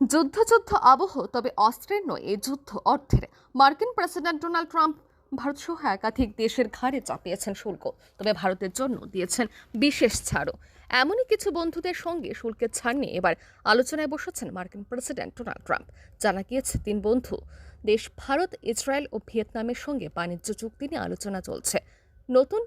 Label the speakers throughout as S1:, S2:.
S1: যুদ্ধযুদ্ধ আবহ, তবে অস্ত্রের নয় এই যুদ্ধ অর্থের। মার্কিন প্রেসিডেন্ট ডোনাল্ড ট্রাম্প ভারত সহ একাধিক দেশের ঘাড়ে চাপিয়েছেন শুল্ক, তবে ভারতের জন্য দিয়েছেন বিশেষ ছাড়ও। এমনই কিছু বন্ধুদের সঙ্গে শুল্কের ছাড় নিয়ে এবার আলোচনায় বসেছেন মার্কিন প্রেসিডেন্ট ডোনাল্ড ট্রাম্প। জানা গিয়েছে, তিন বন্ধু, দেশ ভারত, ইসরায়েল ও ভিয়েতনামের সঙ্গে বাণিজ্য চুক্তি নিয়ে আলোচনা চলছে। নতুন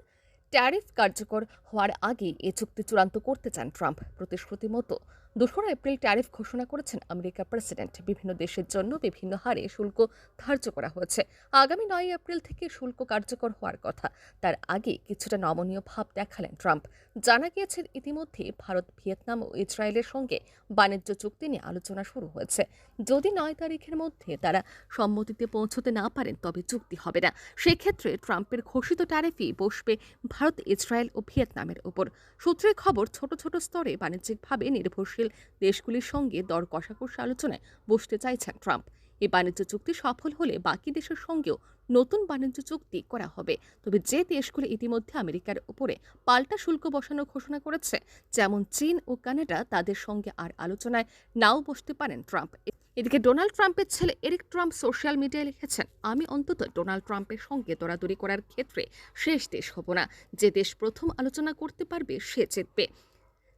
S1: ট্যারিফ কার্যকর হওয়ার আগে এ চুক্তি চূড়ান্ত করতে চান ট্রাম্প। প্রতিশ্রুতি মতো দোসরা এপ্রিল ট্যারিফ ঘোষণা করেছেন আমেরিকা প্রেসিডেন্ট। বিভিন্ন দেশের জন্য বিভিন্ন হারে শুল্ক ধার্য করা হয়েছে। আগামী নয় এপ্রিল থেকে শুল্ক কার্যকর হওয়ার কথা। তার আগে কিছুটা নমনীয় ভাব দেখালেন ট্রাম্প। জানা গিয়েছে ইতিমধ্যে ভারত, ভিয়েতনাম ও ইসরায়েলের সঙ্গে বাণিজ্য চুক্তি নিয়ে আলোচনা শুরু হয়েছে। যদি নয় তারিখের মধ্যে তারা সম্মতিতে পৌঁছতে না পারেন, তবে চুক্তি হবে না। সেক্ষেত্রে ট্রাম্পের ঘোষিত ট্যারিফই বসবে ভারত, ইসরায়েল ও ভিয়েতনামের উপর সূত্রের খবর, ছোট ছোট স্তরে বাণিজ্যিকভাবে নির্ভরশীল দেশগুলির সঙ্গে দর কষাকষি আলোচনায় বসতে চাইছেন ট্রাম্প। এই বাণিজ্য চুক্তি সফল হলে বাকি দেশের সঙ্গেও নতুন বাণিজ্য চুক্তি করা হবে। তবে যে দেশগুলি ইতিমধ্যে আমেরিকার উপরে পাল্টা শুল্ক বসানোর ঘোষণা করেছে, যেমন চীন ও কানাডা, তাদের সঙ্গে আর আলোচনায় নাও বসতে পারেন ট্রাম্প। এদিকে ডোনাল্ড ট্রাম্পের ছেলে এরিক ট্রাম্প সোশ্যাল মিডিয়ায় লিখেছেন, আমি অন্তত ডোনাল্ড ট্রাম্পের সঙ্গে দরাদরি করার ক্ষেত্রে শেষ দেশ হব না। যে দেশ প্রথম আলোচনা করতে পারবে, সে জিতবে।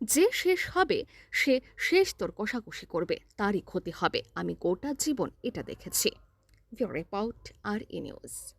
S1: যে শেষ হবে, সে শেষ তোর কষাকষি করবে। তারই ক্ষতি হবে। আমি গোটা জীবন এটা দেখেছি। রিপোর্ট, আর ই নিউজ।